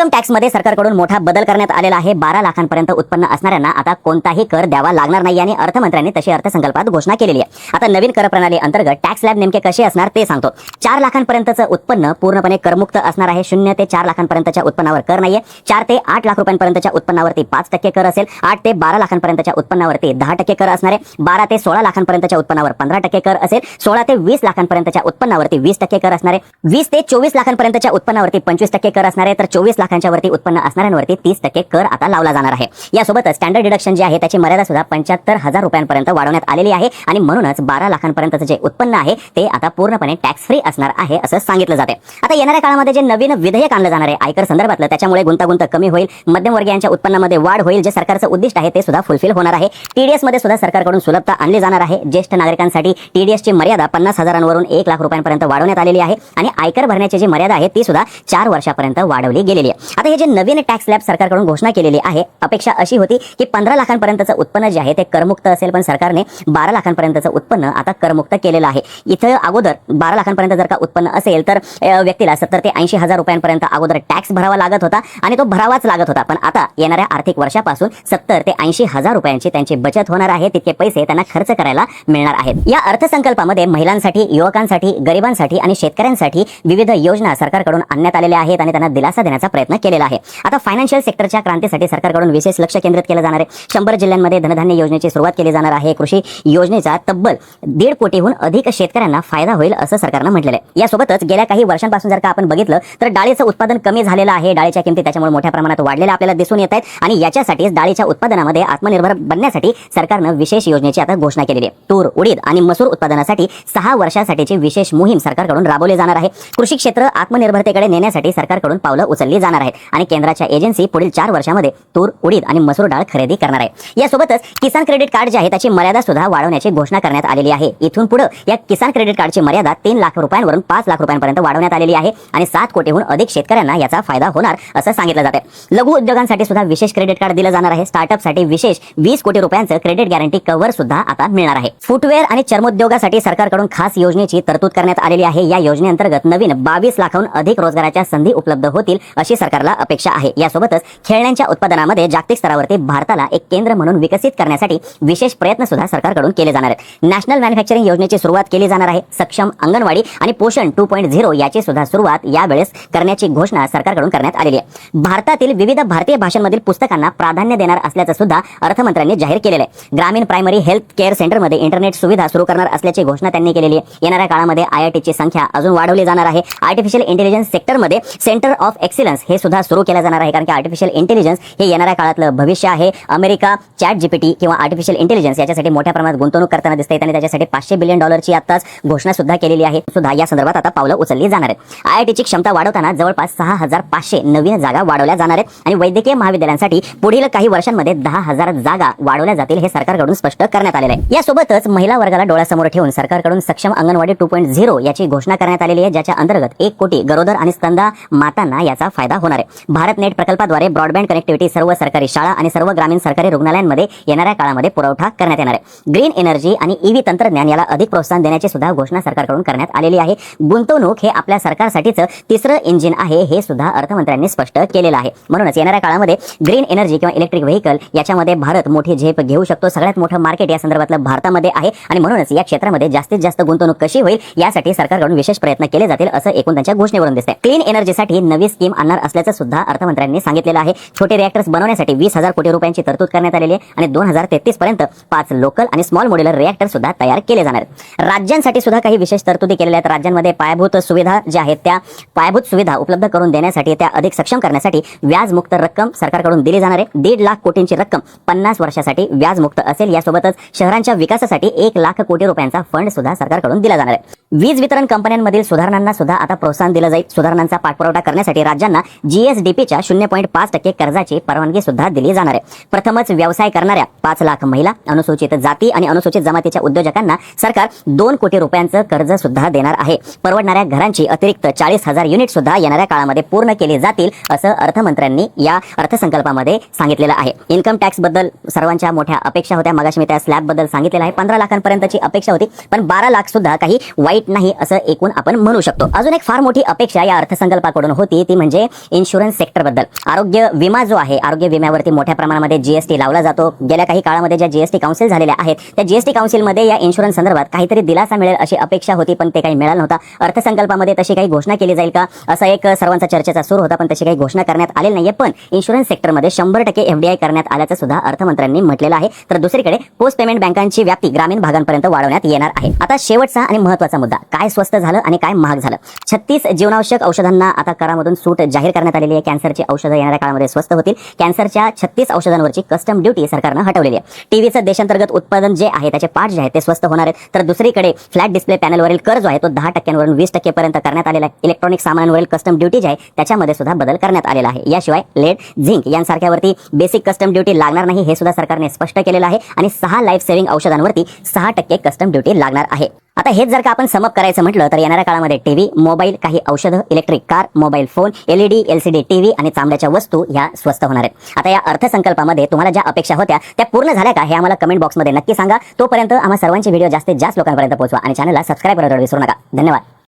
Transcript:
Income टॅक्समध्ये सरकारकडून मोठा बदल करण्यात आलेला आहे. बारा लाखांपर्यंत उत्पन्न असणाऱ्यांना आता कोणताही कर द्यावा लागणार नाही आणि अर्थमंत्र्यांनी तशी अर्थसंकल्पात घोषणा केलेली आहे. आता नवीन कर प्रणाली अंतर्गत टॅक्स लॅब नेमके कसे असणार ते सांगतो. चार लाखांपर्यंतचं उत्पन्न पूर्णपणे करमुक्त असणार आहे. शून्य ते चार लाखांपर्यंतच्या उत्पन्नावर कर नाहीये. चार ते आठ लाख रुपयांपर्यंतच्या उत्पन्नावरती पाच टक्के कर असेल. आठ ते बारा लाखांपर्यंतच्या उत्पन्नावरती दहा टक्के कर असणार आहे. बारा ते सोळा लाखांपर्यंतच्या उत्पन्नावर पंधरा टक्के कर असेल. सोळा ते वीस लाखांपर्यंतच्या उत्पन्नावरती वीस टक्के कर असणार आहे. वीस ते चोवीस लाखांपर्यंतच्या उत्पन्नावरती पंचवीस टक्के कर असणार आहे. तर चोवीस लाख लाखांच्या वरती उत्पन्न असणाऱ्यांवरती तीस टक्के कर आता लावला जाणार आहे. यासोबतच स्टँडर्ड डिडक्शन जे आहे त्याची मर्यादा सुद्धा पंच्याहत्तर हजार रुपयांपर्यंत वाढवण्यात आलेली आहे आणि म्हणूनच बारा लाखांपर्यंतचं जे उत्पन्न आहे ते आता पूर्णपणे टॅक्स फ्री असणार आहे असं सांगितलं जाते आता येणाऱ्या काळामध्ये जे नवीन विधेयक आणलं जाणार आहे आयकर संदर्भातलं त्याच्यामुळे गुंतागुंत कमी होईल मध्यमवर्गीयांच्या उत्पन्नामध्ये वाढ होईल जे सरकारचं उद्दिष्ट आहे ते सुद्धा फुलफिल होणार आहे. टीडीएसमध्ये सुद्धा सरकारकडून सुलभता आणली जाणार आहे. ज्येष्ठ नागरिकांसाठी टीडीएस ची मर्यादा पन्नास हजारांवरून एक लाख रुपयांपर्यंत वाढवण्यात आलेली आहे आणि आयकर भरण्याची जी मर्यादा आहे ती सुद्धा चार वर्षापर्यंत वाढवली गेलेली आहे. आता हे जे नवीन टॅक्स लॅब सरकारकडून घोषणा केलेली आहे अपेक्षा अशी होती की पंधरा लाखांपर्यंतचं उत्पन्न जे आहे ते करमुक्त असेल पण सरकारने बारा लाखांपर्यंतचं उत्पन्न आता करमुक्त केलेलं आहे. इथं अगोदर बारा लाखांपर्यंत जर का उत्पन्न असेल तर व्यक्तीला सत्तर ते ऐंशी हजार रुपयांपर्यंत अगोदर टॅक्स भरावा लागत होता आणि तो भरावाच लागत होता. पण आता येणाऱ्या आर्थिक वर्षापासून सत्तर ते ऐंशी हजार रुपयांची त्यांची बचत होणार आहे. तितके पैसे त्यांना खर्च करायला मिळणार आहेत. या अर्थसंकल्पामध्ये महिलांसाठी युवकांसाठी गरिबांसाठी आणि शेतकऱ्यांसाठी विविध योजना सरकारकडून आणण्यात आलेल्या आहेत आणि त्यांना दिलासा देण्याचा प्रयत्न केलेला आहे. आता फायनान्शियल सेक्टरच्या क्रांतीसाठी सरकारकडून विशेष लक्ष केंद्रित केलं जाणार आहे. शंभर जिल्ह्यांमध्ये धनधान्य योजनेची सुरुवात केली जाणार आहे. कृषी योजनेचा तब्बल दीड कोटीहून अधिक शेतकऱ्यांना फायदा होईल असं सरकारनं म्हटलेलं आहे. यासोबतच गेल्या काही वर्षांपासून जर का आपण बघितलं तर डाळीचं उत्पादन कमी झालेलं आहे. डाळीच्या किमती त्याच्यामुळे मोठ्या प्रमाणात वाढलेल्या आपल्याला दिसून येत आहेत आणि याच्यासाठीच डाळीच्या उत्पादनामध्ये आत्मनिर्भर बनण्यासाठी सरकारनं विशेष योजनेची आता घोषणा केलेली आहे. तूर उडीद आणि मसूर उत्पादनासाठी सहा वर्षासाठीची विशेष मोहीम सरकारकडून राबवली जाणार आहे. कृषी क्षेत्र आत्मनिर्भरतेकडे नेण्यासाठी सरकारकडून पावलं उचलली जाणार आहेत. आणि केंद्राच्या एजन्सी पुढील चार वर्षामध्ये तूर उडीद आणि मसूर डाळ खरेदी करणार आहे. यासोबतच किसान क्रेडिट कार्ड जे आहे त्याची मर्यादा सुद्धा वाढवण्याची घोषणा करण्यात आलेली आहे. इथून पुढे या किसान क्रेडिट कार्डची मर्यादा तीन लाख रुपयांवरून पाच लाख रुपयांपर्यंत वाढवण्यात आलेली आहे आणि सात कोटीहून अधिक शेतकऱ्यांना याचा फायदा होणार असं सांगितलं जाते लघु उद्योगांसाठी सुद्धा विशेष क्रेडिट कार्ड दिलं जाणार आहे. स्टार्टअपसाठी विशेष वीस कोटी रुपयांचं क्रेडिट गॅरंटी कव्हर सुद्धा आता मिळणार आहे. फुटवेअर आणि चर्मोद्योगासाठी सरकारकडून खास योजनेची तरतूद करण्यात आलेली आहे. या योजनेअंतर्गत नवीन बावीस लाखाहून अधिक रोजगाराच्या संधी उपलब्ध होतील अशी सरकारला अपेक्षा आहे. यासोबतच खेळण्यांच्या उत्पादनामध्ये जागतिक स्तरावरती भारताला एक केंद्र म्हणून विकसित करण्यासाठी विशेष प्रयत्न सुद्धा सरकारकडून केले जाणार आहेत. नॅशनल मॅन्युफॅक्चरिंग योजनेची सुरुवात केली जाणार आहे. सक्षम अंगणवाडी आणि पोषण टू पॉईंट झिरो याची सुद्धा सुरुवात यावेळेस करण्याची घोषणा सरकारकडून करण्यात आलेली आहे. भारतातील विविध भारतीय भाषांमधील पुस्तकांना प्राधान्य देणार असल्याचं सुद्धा अर्थमंत्र्यांनी जाहीर केलेलं आहे. ग्रामीण प्रायमरी हेल्थ केअर सेंटरमध्ये इंटरनेट सुविधा सुरू करणार असल्याची घोषणा त्यांनी केलेली आहे. येणाऱ्या काळामध्ये आयआयटीची संख्या अजून वाढवली जाणार आहे. आर्टिफिशियल इंटेलिजन्स सेक्टरमध्ये सेंटर ऑफ एक्सिलन्स हे सुद्धा सुरू केलं जाणार आहे कारण की आर्टिफिशियल इंटेलिजन्स हे येणाऱ्या काळातलं भविष्य आहे. अमेरिका चॅट जीपीटी किंवा आर्टिफिशियल इंटेलिजन्स याच्यासाठी मोठ्या प्रमाणात गुंतवणूक करताना दिसते आणि त्याच्यासाठी पाचशे बिलियन डॉलरची आताच घोषणा सुद्धा केलेली आहे. सुद्धा या संदर्भात आता पावलं उचलली जाणार आहेत. आयआयटीची क्षमता वाढवताना जवळपास सहा हजार पाचशे नवीन जागा वाढवल्या जाणार आहेत. आणि वैद्यकीय महाविद्यालयांसाठी पुढील काही वर्षांमध्ये दहा हजार जागा वाढवल्या जातील हे सरकारकडून स्पष्ट करण्यात आलेलं आहे. यासोबतच महिला वर्गाला डोळ्यासमोर ठेवून सरकारकडून सक्षम अंगणवाडी टू पॉईंट झिरो याची घोषणा करण्यात आलेली आहे ज्याच्या अंतर्गत एक कोटी गरोदर आणि स्तंदा मातांना याचा फायदा होणार आहे. भारत नेट प्रकल्पाद्वारे ब्रॉडबँड कनेक्टिव्हिटी सर्व सरकारी शाळा आणि सर्व ग्रामीण सरकारी रुग्णालयांमध्ये येणाऱ्या काळामध्ये पुरवठा करण्यात येणार आहे. ग्रीन एनर्जी आणि ईव्ही तंत्रज्ञान याला अधिक प्रोत्साहन देण्याची सुद्धा घोषणा सरकारकडून करण्यात आलेली आहे. गुंतवणूक हे आपल्या सरकारसाठीचं तिसरं इंजिन आहे हे सुद्धा अर्थमंत्र्यांनी स्पष्ट केलेलं आहे. म्हणूनच येणाऱ्या काळामध्ये ग्रीन एनर्जी किंवा इलेक्ट्रिक व्हेकल याच्यामध्ये भारत मोठी झेप घेऊ शकतो. सगळ्यात मोठं मार्केट या संदर्भातलं भारतामध्ये आहे आणि म्हणूनच या क्षेत्रामध्ये जास्तीत जास्त गुंतवणूक कशी होईल यासाठी सरकारकडून विशेष प्रयत्न केले जातील असं एकूण त्यांच्या घोषणेवरून दिसते क्लीन एनर्जीसाठी नवी स्कीम आणणार असल्याचं सुद्धा अर्थमंत्र्यांनी सांगितलेलं आहे. छोटे रिएक्टर्स बनवण्यासाठी वीस हजार कोटी रुपयांची तरतूद करण्यात आलेली आहे आणि दोन हजार तेहतीस पर्यंत पाच लोकल आणि स्मॉल मॉड्युलर रिएक्टर सुद्धा तयार केले जाणार आहेत. राज्यांसाठी सुद्धा काही विशेष तरतुदी केलेल्या आहेत. राज्यांमध्ये पायाभूत सुविधा ज्या आहेत त्या पायाभूत सुविधा उपलब्ध करून देण्यासाठी त्या अधिक सक्षम करण्यासाठी व्याजमुक्त रक्कम सरकारकडून दिली जाणार आहे. दीड लाख कोटींची रक्कम पन्नास वर्षासाठी व्याजमुक्त असेल. यासोबतच शहरांच्या विकासासाठी एक लाख कोटी रुपयांचा फंड सुद्धा सरकारकडून दिला जाणार आहे. वीज वितरण कंपन्यांमधील सुधारणांना सुद्धा आता प्रोत्साहन दिलं जाईल. सुधारणांचा पाठपुरवठा करण्यासाठी राज्यांना जीएसडीपीच्या शून्य पॉईंट पाच टक्के कर्जाची परवानगी सुद्धा दिली जाणार आहे. प्रथमच व्यवसाय करणाऱ्या पाच लाख महिला अनुसूचित जाती आणि अनुसूचित जमातीच्या उद्योजकांना सरकार दोन कोटी रुपयांचं कर्ज सुद्धा देणार आहे. परवडणाऱ्या घरांची अतिरिक्त चाळीस हजार युनिट सुद्धा येणाऱ्या काळामध्ये पूर्ण केली जातील असं अर्थमंत्र्यांनी या अर्थसंकल्पामध्ये सांगितलेलं आहे. इन्कम टॅक्सबद्दल सर्वांच्या मोठ्या अपेक्षा होत्या. मगाशी मी त्या स्लॅबबद्दल सांगितलेलं आहे. पंधरा लाखांपर्यंतची अपेक्षा होती पण बारा लाख सुद्धा काही वाईट नाही असं एकूण आपण म्हणू शकतो. अजून एक फार मोठी अपेक्षा या अर्थसंकल्पाकडून होती ती म्हणजे इन्शुरन्स सेक्टरबद्दल. आरोग्य विमा जो आहे आरोग्य विम्यावरती मोठ्या प्रमाणामध्ये जीएसटी लावला जातो. गेल्या काही काळामध्ये ज्या जीएसटी काउन्सिल झालेल्या आहेत त्या जीएसटी काउन्सिलमध्ये या इन्शुरन्स संदर्भात काहीतरी दिलासा मिळेल अशी अपेक्षा होती पण ते काही मिळालं नव्हता. अर्थसंकल्पामध्ये तशी काही घोषणा केली जाईल का? असा एक सर्वांचा चर्चेचा सूर होता पण तशी काही घोषणा करण्यात आलेली नाहीये. पण इन्शुरन्स सेक्टरमध्ये शंभर टक्के एफडीआय करण्यात आल्याचं सुद्धा अर्थमंत्र्यांनी म्हटलेलं आहे. तर दुसरीकडे पोस्ट पेमेंट बँकांची व्याप्ती ग्रामीण भागांपर्यंत वाढवण्यात येणार आहे. आता शेवटचा आणि महत्त्वाचा मुद्दा काय स्वस्त झालं आणि काय महाग झालं? छत्तीस जीवनावश्यक औषधांना आता करामधून सूट जाहीर करण्यात आलेली आहे. कॅन्सरची औषधं येणाऱ्या काळामध्ये स्वस्त होतील. कॅन्सरच्या छत्तीस औषधांवरची कस्टम ड्युटी सरकारनं हटवलेली आहे. टीव्हीचं देशांतर्गत उत्पादन जे आहे त्याचे पार्ट जे आहेत ते स्वस्त होणार आहेत. तर दुसरीकडे फ्लॅट डिस्प्ले पॅनलवरील कर जो आहे तो दहा टक्क्यांवरून वीस टक्केपर्यंत करण्यात आलेला आहे. इलेक्ट्रॉनिक सामानांवरील कस्टम ड्युटी जी आहे त्याच्यामध्ये सुद्धा बदल करण्यात आलेला आहे. याशिवाय लेड झिंक यांसारख्यावरती बेसिक कस्टम ड्युटी लागणार नाही हे सुद्धा सरकारने स्पष्ट केलेलं आहे. आणि सहा लाईफ सेव्हिंग औषधांवरती सहा टक्के कस्टम ड्युटी लागणार आहे. आता हेच जर का आपण समप करायचं म्हटलं तर येणाऱ्या काळामध्ये टीव्ही मोबाईल काही औषधं electric car mobile phone LED LCD TV आणि चांबड्याच्या वस्तू ह्या स्वस्त होणार आहेत. आता या अर्थसंकल्पामध्ये तुम्हाला ज्या अपेक्षा होत्या त्या पूर्ण झाल्या का हे आम्हाला कमेंट बॉक्समध्ये नक्की सांगा. तोपर्यंत आम्हा सर्वांचे व्हिडिओ जास्तीत जास्त लोकांपर्यंत पोहोचवा आणि चॅनलला सबस्क्राईब करायला विसरू नका. धन्यवाद.